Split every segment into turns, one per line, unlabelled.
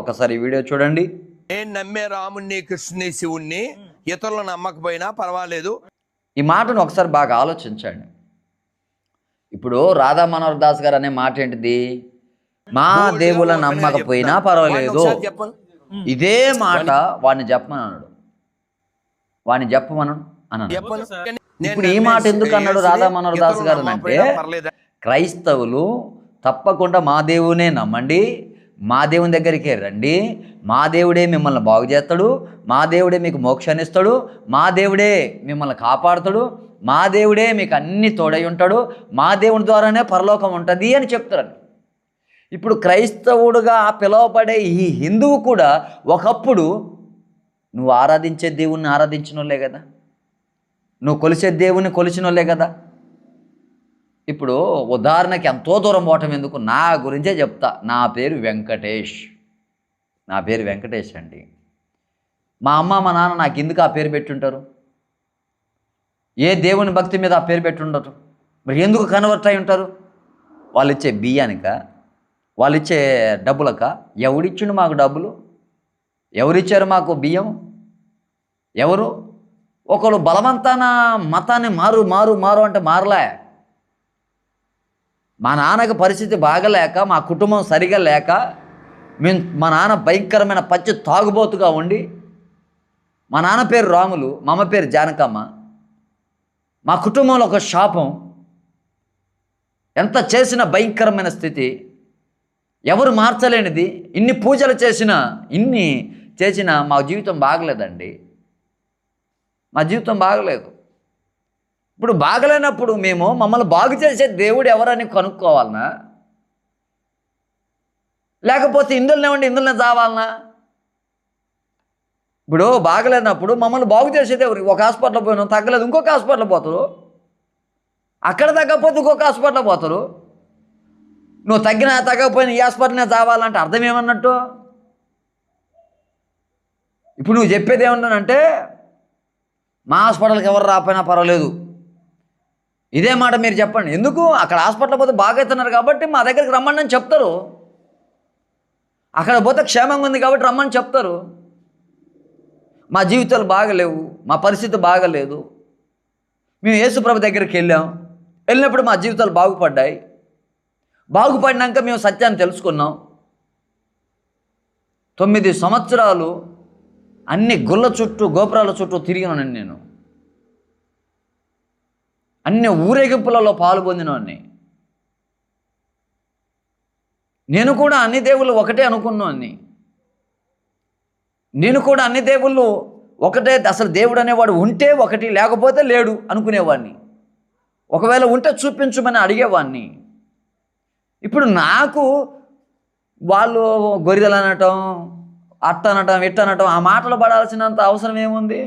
ఒక్కసారి వీడియో చూడండి.
నేను నమ్మే రాముణ్ణి కృష్ణుని శివుణ్ణి ఇతరులు నమ్మకపోయినా పర్వాలేదు.
ఈ మాటను ఒకసారి బాగా ఆలోచించండి. ఇప్పుడు రాధా మనోహర్ దాస్ గారు అనే మాట ఏంటిది? మా దేవుల నమ్మకపోయినా పర్వాలేదు. ఇదే మాట వాడిని చెప్పమని అన్నాడు. వాడిని చెప్పమను అన్నాడు ఇప్పుడు ఈ మాట ఎందుకు అన్నాడు రాధా మనోహర్ దాస్ గారు అంటే క్రైస్తవులు తప్పకుండా మా దేవునే నమ్మండి. మా దేవుని దగ్గరికే రండి. మా దేవుడే మిమ్మల్ని బాగు చేస్తాడు. మా దేవుడే మీకు మోక్షాన్ని ఇస్తాడు. మా దేవుడే మిమ్మల్ని కాపాడుతాడు. మా దేవుడే మీకు అన్ని తోడై ఉంటాడు. మా దేవుని ద్వారానే పరలోకం ఉంటుంది అని చెప్తారు ఇప్పుడు క్రైస్తవుడుగా పిలువబడే ఈ హిందువు కూడా ఒకప్పుడు నువ్వు ఆరాధించే దేవుణ్ణి ఆరాధించినోళ్ళే కదా. నువ్వు కొలిసే దేవుణ్ణి కొలిచినోళ్ళే కదా. ఇప్పుడు ఉదాహరణకి ఎంతో దూరం పోవటం ఎందుకు? నా గురించే చెప్తా. నా పేరు వెంకటేష్. నా పేరు వెంకటేష్ అండి. మా అమ్మ మా నాన్న నాకు ఎందుకు ఆ పేరు పెట్టుంటారు? ఏ దేవుని భక్తి మీద ఆ పేరు పెట్టుండరు మరి ఎందుకు కన్వర్ట్ అయి ఉంటారు? వాళ్ళు ఇచ్చే బియ్యానిక? వాళ్ళు ఇచ్చే డబ్బులక? ఎవడిచ్చిండు మాకు డబ్బులు? ఎవరిచ్చారు మాకు బియ్యం? ఎవరు? ఒకళ్ళు బలవంతాన మతాన్ని మారు మారు మారు అంటే మారలే. మా నాన్నకి పరిస్థితి బాగలేక మా కుటుంబం సరిగా లేక మేము మా నాన్న భయంకరమైన పచ్చి తాగుబోతుగా ఉండి మా నాన్న పేరు రాములు మా అమ్మ పేరు జానకమ్మ. మా కుటుంబంలో ఒక శాపం. ఎంత చేసిన భయంకరమైన స్థితి. ఎవరు మార్చలేనిది. ఇన్ని పూజలు చేసినా ఇన్ని చేసినా మా జీవితం బాగలేదండి. మా జీవితం బాగలేదు. ఇప్పుడు బాగలేనప్పుడు మేము మమ్మల్ని బాగు చేసే దేవుడు ఎవరని కనుక్కోవాలనా? లేకపోతే ఇందులోనే ఉండి ఇందులోనే చావాలనా? ఇప్పుడు బాగలేనప్పుడు మమ్మల్ని బాగు చేసేది ఎవరు ఒక హాస్పిటల్ పోయినాం తగ్గలేదు ఇంకొక హాస్పిటల్ పోతారు. అక్కడ తగ్గకపోతే ఇంకొక హాస్పిటల్ పోతారు. నువ్వు తగ్గినా తగ్గకపోయినా ఈ హాస్పిటల్నే చావాలంటే అర్థం ఏమన్నట్టు? ఇప్పుడు నువ్వు చెప్పేది ఏమన్నానంటే మా హాస్పిటల్కి ఎవరు రాకపోయినా పర్వాలేదు. ఇదే మాట మీరు చెప్పండి. ఎందుకు? అక్కడ హాస్పిటల్ పోతే బాగా అవుతున్నారు కాబట్టి మా దగ్గరికి రమ్మని అని చెప్తారు. అక్కడ పోతే క్షేమంగా ఉంది కాబట్టి రమ్మని చెప్తారు. మా జీవితాలు బాగలేవు మా పరిస్థితి బాగలేదు. మేము యేసుప్రభు దగ్గరికి వెళ్ళాం. వెళ్ళినప్పుడు మా జీవితాలు బాగుపడ్డాయి. బాగుపడినాక మేము సత్యాన్ని తెలుసుకున్నాం. తొమ్మిది సంవత్సరాలు అన్ని గుళ్ళ చుట్టూ గోపురాల చుట్టూ తిరిగినానండి నేను. అన్ని ఊరేగింపులలో పాల్పొందినవాడిని నేను కూడా అన్ని దేవుళ్ళు ఒకటే అనుకున్నాన్ని నేను కూడా అన్ని దేవుళ్ళు ఒకటే అసలు దేవుడు అనేవాడు ఉంటే ఒకటి లేకపోతే లేడు అనుకునేవాడిని. ఒకవేళ ఉంటే చూపించమని అడిగేవాడిని. ఇప్పుడు నాకు వాళ్ళు గొరిదలు అనటం అట్ట అనటం ఇట్ట అనటం ఆ మాటలు పడాల్సినంత అవసరం ఏముంది?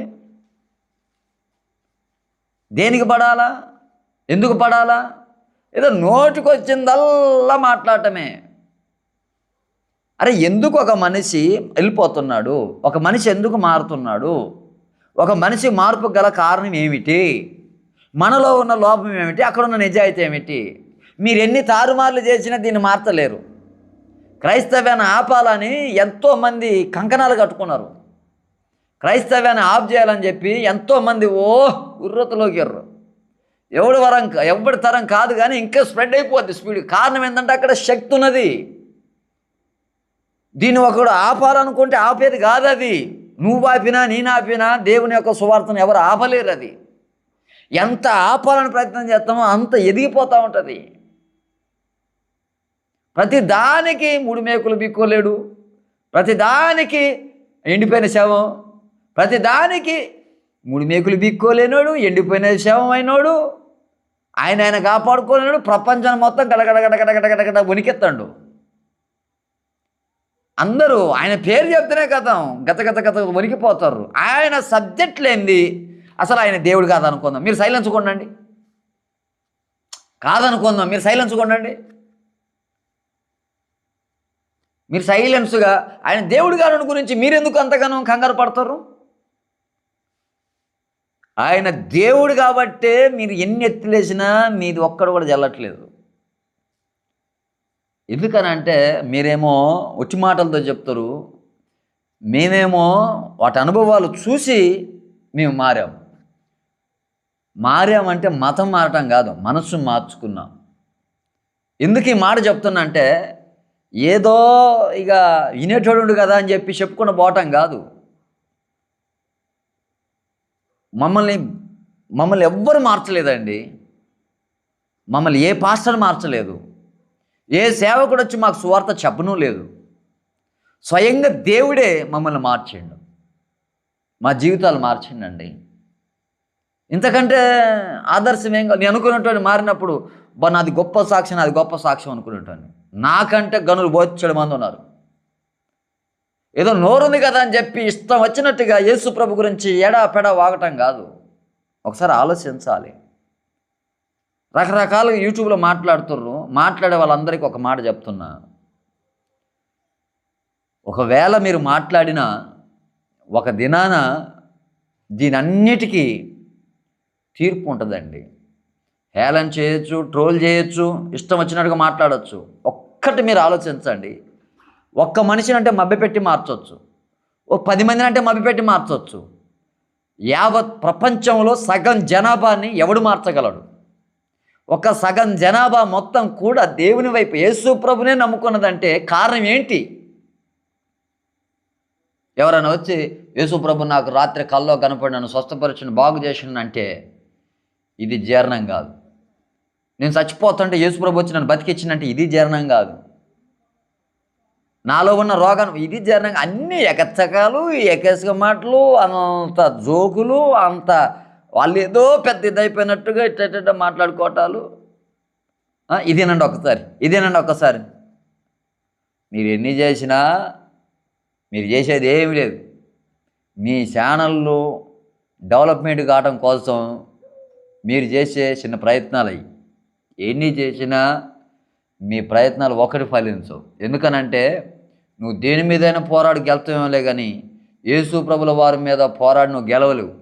దేనికి పడాలా? ఎందుకు పడాలా? ఏదో నోటికొచ్చిందల్లా మాట్లాడటమే. అరే ఎందుకు ఒక మనిషి వెళ్ళిపోతున్నాడు? ఒక మనిషి ఎందుకు మారుతున్నాడు? ఒక మనిషి మార్పు గల కారణం ఏమిటి? మనలో ఉన్న లోపం ఏమిటి? అక్కడ ఉన్న నిజాయితీ ఏమిటి? మీరు ఎన్ని తారుమార్లు చేసినా దీన్ని మార్చలేరు. క్రైస్తవ్యాన్ని ఆపాలని ఎంతోమంది కంకణాలు కట్టుకున్నారు. క్రైస్తవ్యాన్ని ఆఫ్ చేయాలని చెప్పి ఎంతోమంది ఓ ఉర్రతలోకి ఎర్రు ఎవడి వరం కా- ఎవడి తరం కాదు కానీ ఇంకా స్ప్రెడ్ అయిపోద్ది స్పీడ్. కారణం ఏంటంటే అక్కడ శక్తి ఉన్నది. దీన్ని ఒకడు ఆపాలనుకుంటే ఆపేది కాదు అది. నువ్వు ఆపినా నేను ఆపినా దేవుని యొక్క సువార్తను ఎవరు ఆపలేరు అది. ఎంత ఆపాలని ప్రయత్నం చేస్తామో అంత ఎదిగిపోతూ ఉంటుంది. ప్రతి దానికి మూడు మేకులు బిక్కోలేడు ప్రతి దానికి ఎండిపోయిన శవం. ప్రతి దానికి మూడు మేకులు బిక్కోలేనోడు ఎండిపోయిన శవం అయినోడు. ఆయన ఆయన కాపాడుకోలేడు ప్రపంచం మొత్తం గడగడ గడగడ వణికెత్తాడు. అందరూ ఆయన పేరు చెప్తేనే కథం గత గత గత వణికిపోతారు. ఆయన సబ్జెక్ట్ లేనిది అసలు ఆయన దేవుడు కాదనుకుందాం. మీరు సైలెన్స్ కొండండి కాదనుకుందాం. మీరు సైలెన్స్ కొండండి మీరు సైలెన్స్గా ఆయన దేవుడు గారిని గురించి మీరెందుకు అంతగానో కంగారు పడతారు? ఆయన దేవుడు కాబట్టే మీరు ఎన్ని ఎత్తులేసినా మీది ఒక్కడు కూడా జల్లట్లేదు. ఎందుకనంటే మీరేమో వచ్చి మాటలతో చెప్తారు మేమేమో వాటి అనుభవాలు చూసి మేము మారాం. మారామంటే మతం మారటం కాదు మనస్సు మార్చుకున్నాం. ఎందుకు ఈ మాట చెప్తున్నా అంటే ఏదో ఇక వినేటోడు కదా అని చెప్పి చెప్పుకుని పోవటం కాదు. మమ్మల్ని మమ్మల్ని ఎవ్వరు మార్చలేదండి. మమ్మల్ని ఏ పాస్టర్ మార్చలేదు. ఏ సేవకుడు వచ్చి మాకు సువార్త చెప్పను లేదు. స్వయంగా దేవుడే మమ్మల్ని మార్చిండు. మా జీవితాలు మార్చిండండి. ఇంతకంటే ఆదర్శం ఏం నేను అనుకున్నటువంటి మారినప్పుడు నాది గొప్ప సాక్ష్యం నాది గొప్ప సాక్ష్యం అనుకునేటాన్ని నాకంటే గనులు బోధించడం మంది ఉన్నారు ఏదో నోరుంది కదా అని చెప్పి ఇష్టం వచ్చినట్టుగా యేసు ప్రభు గురించి ఎడా పెడా వాగటం కాదు. ఒకసారి ఆలోచించాలి. రకరకాలుగా యూట్యూబ్లో మాట్లాడుతుర్రు. మాట్లాడే వాళ్ళందరికీ ఒక మాట చెప్తున్నా. ఒకవేళ మీరు మాట్లాడిన ఒక దినాన దీనన్నిటికీ తీర్పు ఉంటుందండి. హేళన చేయొచ్చు ట్రోల్ చేయొచ్చు ఇష్టం వచ్చినట్టుగా మాట్లాడవచ్చు ఒక్కటి మీరు ఆలోచించండి. ఒక్క మనిషిని అంటే మభ్యపెట్టి మార్చవచ్చు ఓ పది మందిని అంటే మభ్యపెట్టి మార్చవచ్చు యావత్ ప్రపంచంలో సగం జనాభాని ఎవడు మార్చగలడు? ఒక సగం జనాభా మొత్తం కూడా దేవుని వైపు యేసు ప్రభునే నమ్ముకున్నదంటే కారణం ఏంటి? ఎవరైనా వచ్చి యేసు ప్రభు నాకు రాత్రి కల్లో కనపడి నన్ను స్వస్థపరిచిన బాగు చేసిన అంటే ఇది జీర్ణం కాదు. నేను చచ్చిపోతుంటే యేసు ప్రభు వచ్చి నన్ను బతికిచ్చినంటే ఇది జీర్ణం కాదు. నాలో ఉన్న రోగం ఇది జీర్ణం అన్ని ఎకచ్చకాలు ఎకసక మాటలు అంత జోకులు అంత వాళ్ళు ఏదో పెద్ద ఇదైపోయినట్టుగా ఇట్ట మాట్లాడుకోవటాలు. ఇదేనండి ఒక్కసారి ఇదేనండి ఒకసారి. మీరు ఎన్ని చేసినా మీరు చేసేది ఏమీ లేదు. మీ ఛానళ్ళు డెవలప్మెంట్ కావడం కోసం మీరు చేసే చిన్న ప్రయత్నాలు అవి ఎన్ని చేసినా మీ ప్రయత్నాలు ఒకటి ఫలించవు ఎందుకనంటే నువ్వు దేని మీదైనా పోరాడి గెలుతామేలే కానీ యేసు ప్రభుల వారి మీద పోరాడి నువ్వు గెలవలేవు.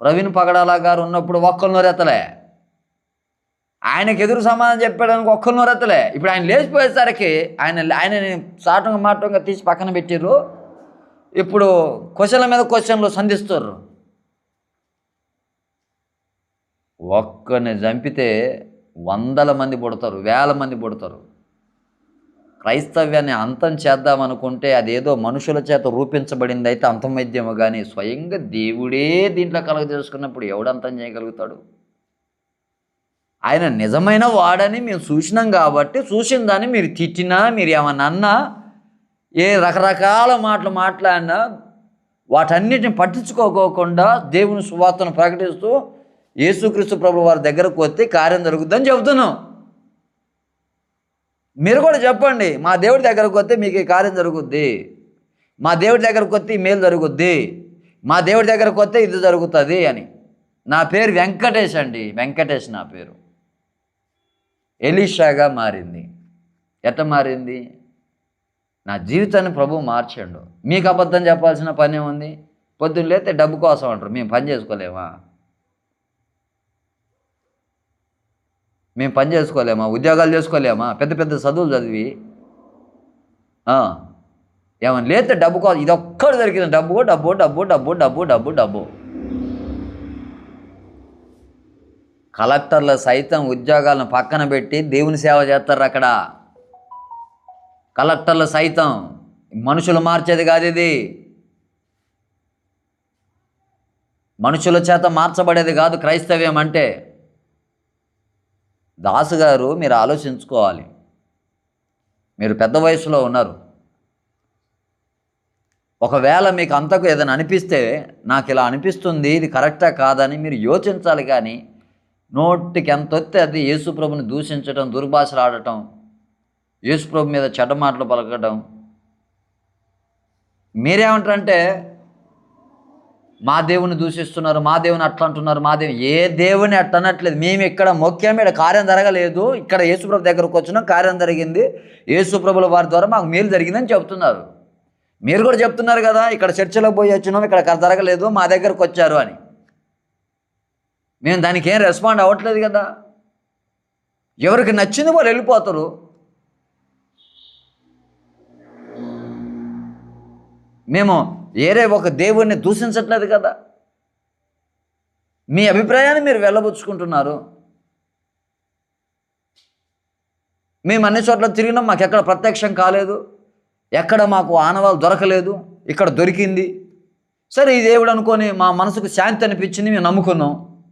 ప్రవీణ్ పగడాల గారు ఉన్నప్పుడు ఒక్కరు నోరెత్తలే. ఆయనకు ఎదురు సమాధానం చెప్పడానికి ఒక్కరు నోరెత్తలే. ఇప్పుడు ఆయన లేచిపోయేసరికి ఆయన ఆయన సాటంగా మాటంగా తీసి పక్కన పెట్టారు ఇప్పుడు క్వశ్చన్ల మీద క్వశ్చన్లు సంధిస్తారు ఒక్కరిని చంపితే వందల మంది పుడతారు వేల మంది పుడతారు. క్రైస్తవ్యాన్ని అంతం చేద్దామనుకుంటే అదేదో మనుషుల చేత రూపించబడింది అయితే అంతమైద్యము కానీ స్వయంగా దేవుడే దీంట్లో కలగ చేసుకున్నప్పుడు ఎవడు అంతం చేయగలుగుతాడు? ఆయన నిజమైన వాడని మేము చూసినాం కాబట్టి చూసిన దాన్ని మీరు తిట్టినా మీరు ఏమన్నా అన్నా ఏ రకరకాల మాటలు మాట్లాడినా వాటన్నిటిని పట్టించుకోకోకుండా దేవుని సువార్తను ప్రకటిస్తూ యేసుక్రీస్తు ప్రభు వారి దగ్గరకు వస్తే కార్యం జరుగుతుందని చెబుతున్నాం. మీరు కూడా చెప్పండి మా దేవుడి దగ్గరకు వస్తే మీకు ఈ కార్యం జరుగుద్ది. మా దేవుడి దగ్గరకు వస్తే ఈ మేలు జరుగుద్ది. మా దేవుడి దగ్గరకు వస్తే ఇది జరుగుతుంది అని. నా పేరు వెంకటేష్ అండి. వెంకటేష్ నా పేరు. ఎలీషాగా మారింది. ఎట్ట మారింది? నా జీవితాన్ని ప్రభు మార్చండు. మీకు అబద్ధం చెప్పాల్సిన పనే ఉంది పొద్దున్న లేతే డబ్బు కోసం అంటారు. మేము పని చేసుకోలేమా? మేము పని చేసుకోలేమా ఉద్యోగాలు చేసుకోలేమా పెద్ద పెద్ద చదువులు చదివి ఆ, ఏమన్నా డబ్బు కాదు ఇది ఒక్కటి దొరికింది డబ్బు డబ్బు డబ్బు డబ్బు డబ్బు డబ్బు డబ్బు. కలెక్టర్లు సైతం ఉద్యోగాలను పక్కన పెట్టి దేవుని సేవ చేస్తారు అక్కడ. కలెక్టర్లు సైతం మనుషులు మార్చేది కాదు ఇది. మనుషుల చేత మార్చబడేది కాదు క్రైస్తవ్యం అంటే. దాసు గారు మీరు ఆలోచించుకోవాలి. మీరు పెద్ద వయసులో ఉన్నారు. ఒకవేళ మీకు అంతకు ఏదైనా అనిపిస్తే నాకు ఇలా అనిపిస్తుంది ఇది కరెక్టా కాదని మీరు యోచించాలి కానీ నోటికి ఎంత వస్తే అది యేసుప్రభుని దూషించడం దుర్భాషలు ఆడటం యేసుప్రభు మీద చెడ్డ మాటలు పలకడం మీరేమంటారంటే మా దేవుని దూషిస్తున్నారు మా దేవుని అట్లా అంటున్నారు మా దేవుని ఏ దేవుని అట్టనట్లేదు మేము ఇక్కడ ముఖ్యం ఇక్కడ కార్యం జరగలేదు. ఇక్కడ యేసుప్రభు దగ్గరకు వచ్చినాం కార్యం జరిగింది. యేసుప్రభుల వారి ద్వారా మాకు మేలు జరిగిందని చెప్తున్నారు. మీరు కూడా చెప్తున్నారు కదా ఇక్కడ చర్చలోకి పోయి వచ్చినాం ఇక్కడ జరగలేదు మా దగ్గరకు వచ్చారు అని. మేము దానికి ఏం రెస్పాండ్ అవ్వట్లేదు కదా. ఎవరికి నచ్చింది వాళ్ళు వెళ్ళిపోతారు. మేము ఏరే ఒక దేవుణ్ణి దూషించట్లేదు కదా. మీ అభిప్రాయాన్ని మీరు వెళ్ళబుచ్చుకుంటున్నారు. మేము అన్ని చోట్ల తిరిగినాం మాకు ఎక్కడ ప్రత్యక్షం కాలేదు. ఎక్కడ మాకు ఆనవాలు దొరకలేదు ఇక్కడ దొరికింది. సరే ఈ దేవుడు అనుకొని మా మనసుకు శాంతి అనిపించింది మేము నమ్ముకున్నాం.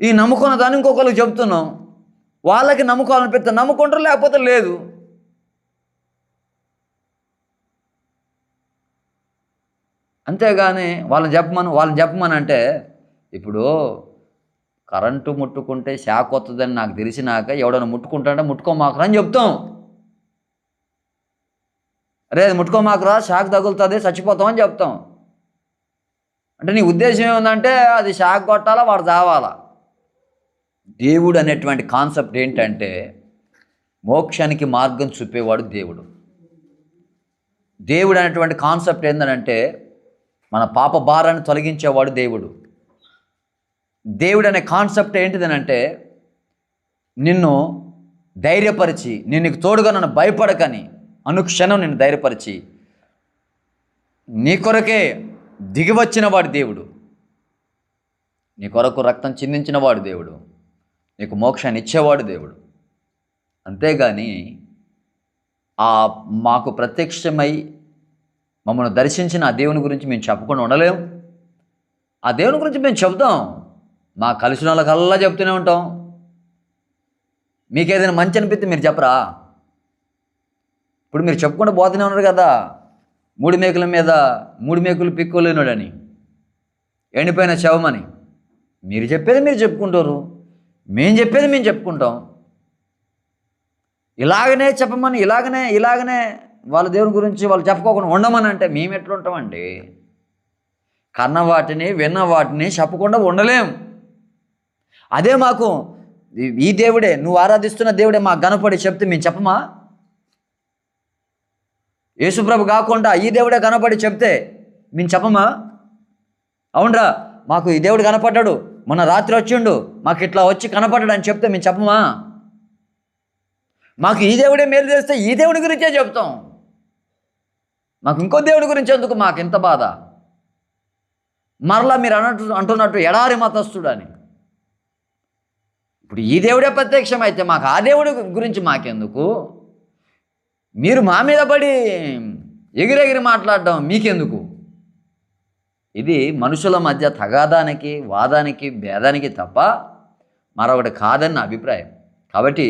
ఈ నమ్ముకున్న దాన్ని ఇంకొకరికి చెప్తున్నాం. వాళ్ళకి నమ్ముకోవాలనిపిస్తే నమ్ముకుంటారు లేకపోతే లేదు. అంతేగాని వాళ్ళని చెప్పమని వాళ్ళని చెప్పమని అంటే ఇప్పుడు కరెంటు ముట్టుకుంటే షాక్ వస్తుందని నాకు తెలిసినాక ఎవడైనా ముట్టుకుంటాడంటే ముట్టుకోమాకరా అని చెప్తాం. అరే అది ముట్టుకోమాకరా షాక్ తగులుతుంది చచ్చిపోతామని చెప్తాం. అంటే నీ ఉద్దేశం ఏముందంటే అది షాక్ కొట్టాలా వాడు చావాలా? దేవుడు అనేటువంటి కాన్సెప్ట్ ఏంటంటే మోక్షానికి మార్గం చూపేవాడు దేవుడు. దేవుడు అనేటువంటి కాన్సెప్ట్ ఏంటంటే మన పాప భారాన్ని తొలగించేవాడు దేవుడు. దేవుడు అనే కాన్సెప్ట్ ఏంటిదనంటే నిన్ను ధైర్యపరిచి నేను నీకు తోడుగా నన్ను భయపడకని అనుక్షణం నిన్ను ధైర్యపరిచి నీ కొరకే దిగివచ్చిన వాడు దేవుడు. నీ కొరకు రక్తం చిందించిన వాడు దేవుడు. నీకు మోక్షాన్ని ఇచ్చేవాడు దేవుడు. అంతేగాని ఆ మాకు ప్రత్యక్షమై మమ్మల్ని దర్శించిన ఆ దేవుని గురించి మేము చెప్పకుండా ఉండలేం. ఆ దేవుని గురించి మేము చెబుతాం. మా కలిసిన వాళ్ళకల్లా చెప్తూనే ఉంటాం. మీకు ఏదైనా మంచి అనిపిస్తే మీరు చెప్పరా? ఇప్పుడు మీరు చెప్పుకుంటూ పోతూనే ఉన్నారు కదా. మూడు మేకుల మీద మూడు మేకులు పిక్కోలేనుడని. ఎండిపోయిన శవమని. మీరు చెప్పేది మీరు చెప్పుకుంటారు. మేము చెప్పేది మేము చెప్పుకుంటాం. ఇలాగనే చెప్పమని ఇలాగనే ఇలాగనే వాళ్ళ దేవుని గురించి వాళ్ళు చెప్పుకోకుండా ఉండమని అంటే మేము ఎట్లుంటామండి? కన్న వాటిని విన్న వాటిని చెప్పకుండా ఉండలేం. అదే మాకు ఈ- దేవుడే నువ్వు ఆరాధిస్తున్న దేవుడే మాకు కనపడి చెప్తే మేము చెప్పమా? యేసుప్రభు కాకుండా ఈ దేవుడే కనపడి చెప్తే మేము చెప్పమా? అవునరా మాకు ఈ దేవుడు కనపడ్డాడు. మొన్న రాత్రి వచ్చిండు మాకు ఇట్లా వచ్చి కనపడ్డాడు అని చెప్తే మేము చెప్పమా? మాకు ఈ దేవుడే మేలు చేస్తే ఈ దేవుడి గురించే చెప్తాం. మాకు ఇంకో దేవుడి గురించి ఎందుకు మాకు ఇంత బాధ? మరలా మీరు అన్నట్టు అంటున్నట్టు ఎడారి మతస్థుడు అని ఇప్పుడు ఈ దేవుడే ప్రత్యక్షం అయితే మాకు ఆ దేవుడి గురించి మాకెందుకు? మీరు మా మీద పడి ఎగిరెగిరి మాట్లాడడం మీకెందుకు? ఇది మనుషుల మధ్య తగాదానికి వాదానికి భేదానికి తప్ప మరొకటి కాదని నా అభిప్రాయం. కాబట్టి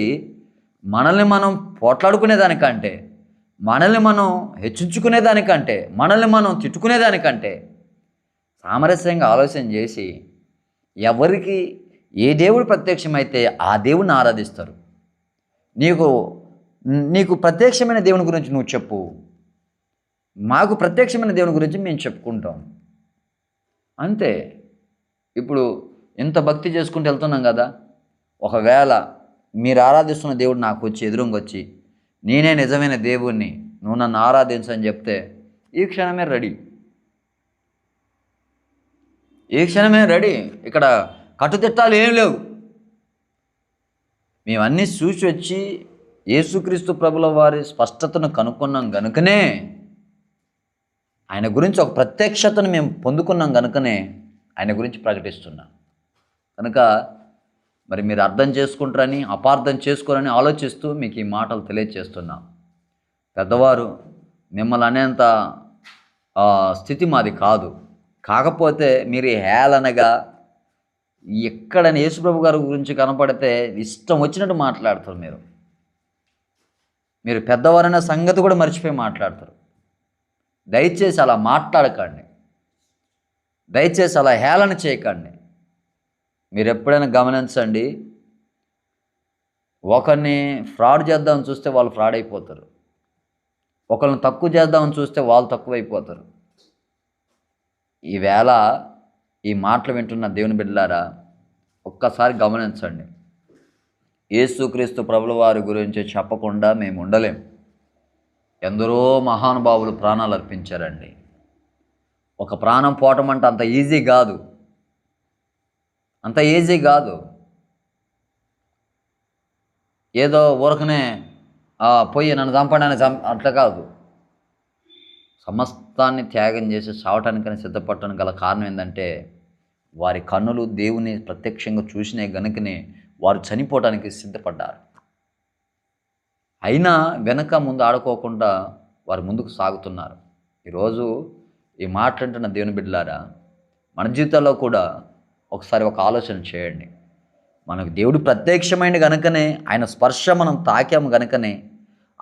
మనల్ని మనం పోట్లాడుకునేదానికంటే మనల్ని మనం హెచ్చించుకునేదానికంటే మనల్ని మనం తిట్టుకునేదానికంటే సామరస్యంగా ఆలోచన చేసి ఎవరికి ఏ దేవుడు ప్రత్యక్షమైతే ఆ దేవుడిని ఆరాధిస్తారు. నీకు నీకు ప్రత్యక్షమైన దేవుని గురించి నువ్వు చెప్పు. మాకు ప్రత్యక్షమైన దేవుని గురించి మేము చెప్పుకుంటాం. అంతే. ఇప్పుడు ఇంత భక్తి చేసుకుంటూ వెళ్తున్నాం కదా. ఒకవేళ మీరు ఆరాధిస్తున్న దేవుడు నాకు వచ్చి ఎదురుంగొచ్చి నేనే నిజమైన దేవుణ్ణి నువ్వు నన్ను ఆరాధించని చెప్తే ఈ క్షణమే రెడీ. ఈ క్షణమే రెడీ. ఇక్కడ కట్టుదిట్టాలు ఏం లేవు. మేమన్నీ చూసి వచ్చి యేసుక్రీస్తు ప్రభుల వారి స్పష్టతను కనుక్కున్నాం గనుకనే ఆయన గురించి ఒక ప్రత్యక్షతను మేము పొందుకున్నాం కనుకనే ఆయన గురించి ప్రకటిస్తున్నాం. కనుక మరి మీరు అర్థం చేసుకుంటారని అపార్థం చేసుకోరని ఆలోచిస్తూ మీకు ఈ మాటలు తెలియజేస్తున్నాం పెద్దవారు మిమ్మల్ని అనేంత స్థితి మాది కాదు. కాకపోతే మీరు హేళనగా ఎక్కడ యేసుప్రభు గారి గురించి కనపడితే ఇష్టం వచ్చినట్టు మాట్లాడతారు మీరు. మీరు పెద్దవారైన సంగతి కూడా మర్చిపోయి మాట్లాడతారు. దయచేసి అలా మాట్లాడకండి. దయచేసి అలా హేళన చేయకండి. మీరు ఎప్పుడైనా గమనించండి ఒకరిని ఫ్రాడ్ చేద్దామని చూస్తే వాళ్ళు ఫ్రాడ్ అయిపోతారు. ఒకరిని తక్కువ చేద్దామని చూస్తే వాళ్ళు తక్కువ అయిపోతారు ఈవేళ ఈ మాటలు వింటున్న దేవుని బిడ్డలారా ఒక్కసారి గమనించండి. యేసుక్రీస్తు ప్రభుల వారి గురించి చెప్పకుండా మేము ఉండలేం. ఎందరో మహానుభావులు ప్రాణాలు అర్పించారండి. ఒక ప్రాణం పోవటం అంటే అంత ఈజీ కాదు. అంత ఈజీ కాదు. ఏదో ఊరకనే పోయి నన్ను చంపడానికి చం అట్లా కాదు. సమస్తాన్ని త్యాగం చేసి చావటానికని సిద్ధపడటానికి గల కారణం ఏంటంటే వారి కన్నులు దేవుని ప్రత్యక్షంగా చూసినే గనుకనే వారు చనిపోవటానికి సిద్ధపడ్డారు. అయినా వెనక ముందు ఆడుకోకుండా వారు ముందుకు సాగుతున్నారు. ఈరోజు ఈ మాట్లాడుతున్న దేవుని బిడ్డలారా మన జీవితాల్లో కూడా ఒకసారి ఒక ఆలోచన చేయండి. మనకు దేవుడు ప్రత్యక్షమైన గనుకనే ఆయన స్పర్శ మనం తాకాము గనుకనే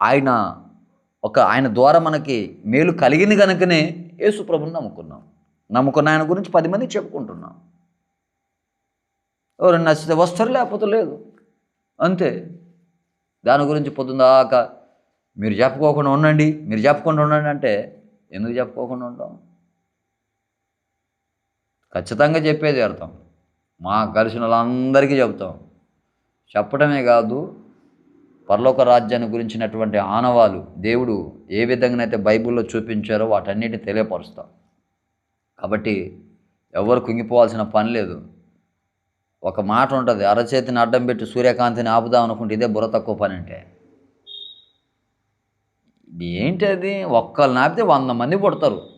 ఆయన ఒక ఆయన ద్వారా మనకి మేలు కలిగింది కనుకనే యేసు ప్రభుని నమ్ముకున్నాం. నమ్ముకున్న ఆయన గురించి పది మంది చెప్పుకుంటున్నాం. ఎవరు నచ్చితే వస్తారు లేకపోతే లేదు. అంతే. దాని గురించి పొద్దుందాకా మీరు చెప్పుకోకుండా ఉండండి. మీరు చెప్పకుండా ఉండండి అంటే ఎందుకు చెప్పుకోకుండా ఉంటాం? ఖచ్చితంగా చెప్పేది అర్థం. మా కలిసిన వాళ్ళందరికీ చెప్తాం చెప్పడమే కాదు పరలోక రాజ్యాన్ని గురించినటువంటి ఆనవాలు దేవుడు ఏ విధంగానైతే బైబిల్లో చూపించారో వాటన్నిటిని తెలియపరుస్తాం. కాబట్టి ఎవరు కుంగిపోవాల్సిన పని లేదు. ఒక మాట ఉంటుంది అరచేతిని అడ్డం పెట్టి సూర్యకాంతిని ఆపుదాం అనుకుంటే ఇదే బుర్ర తక్కువ పని అంటే. ఏంటి అది? ఒక్కళ్ళు నాపితే వంద మంది పుడతారు.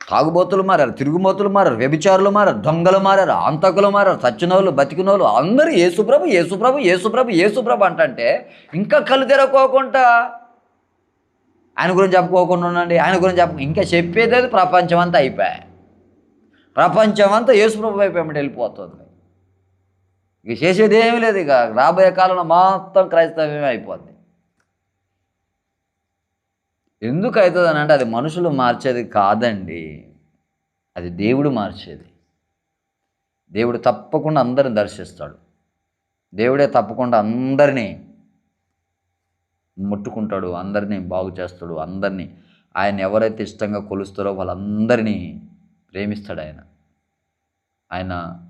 తాగుబోతులు మారారు తిరుగుబోతులు మారారు వ్యభిచారులు మారారు దొంగలు మారారు అంతకులు మారారు సచ్చినోళ్ళు బతికినోళ్ళు అందరూ ఏసుప్రభు ఏసుప్రభు ఏసుప్రభు ఏసుప్రభు అంటే ఇంకా కళ్ళు తెరకోకుండా ఆయన గురించి చెప్పుకోకుండా ఉండండి ఆయన గురించి చెప్ప ఇంకా చెప్పేది అది ప్రపంచం అంతా అయిపోయా. ప్రపంచం అంతా యేసుప్రభు అయిపోయామంటే వెళ్ళిపోతుంది. ఇక చేసేది ఏమీ లేదు ఇక రాబోయే కాలంలో మొత్తం క్రైస్తవ్యమే అయిపోద్ది. ఎందుకు అవుతుంది అని అంటే అది మనుషులు మార్చేది కాదండి. అది దేవుడు మార్చేది. దేవుడు తప్పకుండా అందరిని దర్శిస్తాడు. దేవుడే తప్పకుండా అందరినీ ముట్టుకుంటాడు అందరినీ బాగు చేస్తాడు అందరినీ ఆయన ఎవరైతే ఇష్టంగా కొలుస్తారో వాళ్ళందరినీ ప్రేమిస్తాడు ఆయన. ఆయన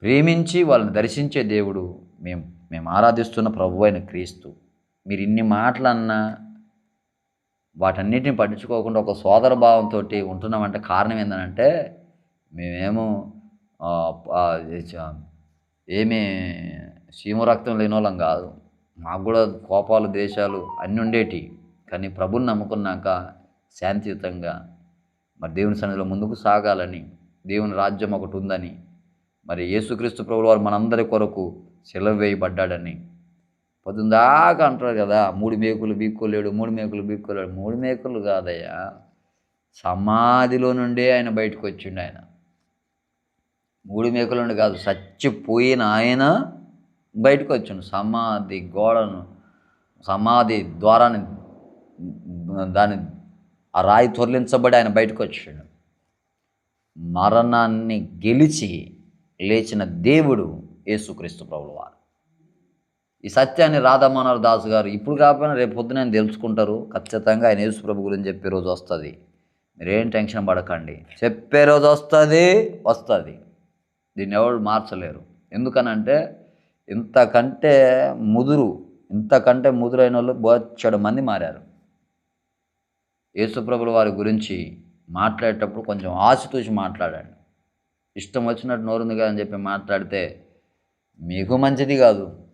ప్రేమించి వాళ్ళని దర్శించే దేవుడు మేము. మేము ఆరాధిస్తున్న ప్రభు అయిన క్రీస్తు. మీరు ఇన్ని మాటలన్నా వాటన్నిటిని పట్టించుకోకుండా ఒక సోదర భావంతో ఉంటున్నామంటే కారణం ఏంటంటే మేమేమో ఏమి సీమరక్తం ఏమీ లేని వాళ్ళం కాదు. మాకు కూడా కోపాలు దేశాలు అన్నీ ఉండేటి. కానీ ప్రభుని నమ్ముకున్నాక శాంతియుతంగా మరి దేవుని సన్నిధిలో ముందుకు సాగాలని దేవుని రాజ్యం ఒకటి ఉందని మరి యేసుక్రీస్తు ప్రభువారు వారు మనందరి కొరకు సెలవు వేయబడ్డాడని పొద్దుందాకా అంటారు కదా మూడు మేకులు బీక్కోలేడు మూడు మేకులు బీక్కోలేడు. మూడు మేకులు కాదయ్యా సమాధిలో నుండే ఆయన బయటకు వచ్చిండు ఆయన. మూడు మేకుల నుండి కాదు చచ్చిపోయిన ఆయన బయటకు వచ్చిండు. సమాధి గోడను సమాధి ద్వారాన్ని దాని ఆ రాయి తొరలించబడి ఆయన బయటకు వచ్చాడు. మరణాన్ని గెలిచి లేచిన దేవుడు యేసుక్రీస్తు ప్రభులవారు ఈ సత్యాన్ని రాధామోహన్ దాస్ గారు ఇప్పుడు కాకపోయినా రేపు పొద్దున ఆయన తెలుసుకుంటారు. ఖచ్చితంగా ఆయన యేసు ప్రభు గురించి చెప్పే రోజు వస్తుంది. మీరేం టెన్షన్ పడకండి. చెప్పే రోజు వస్తుంది వస్తుంది. దీన్ని ఎవరు మార్చలేరు. ఎందుకనంటే ఇంతకంటే ముదురు ఇంతకంటే ముదురైన వాళ్ళు బోచ్చడు మంది మారారు. యేసుప్రభుల వారి గురించి మాట్లాడేటప్పుడు కొంచెం ఆశతూసి మాట్లాడండి. ఇష్టం వచ్చినట్టు నోరుంది కదా అని చెప్పి మాట్లాడితే మీకు మంచిది కాదు.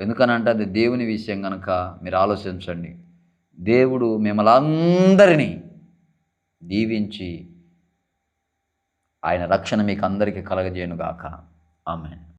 ఎందుకనంటే అది దేవుని విషయం కనుక మీరు ఆలోచించండి. దేవుడు మిమ్మల్ని దీవించి ఆయన రక్షణ మీకు అందరికీ కలగజేయనుగాక. ఆమె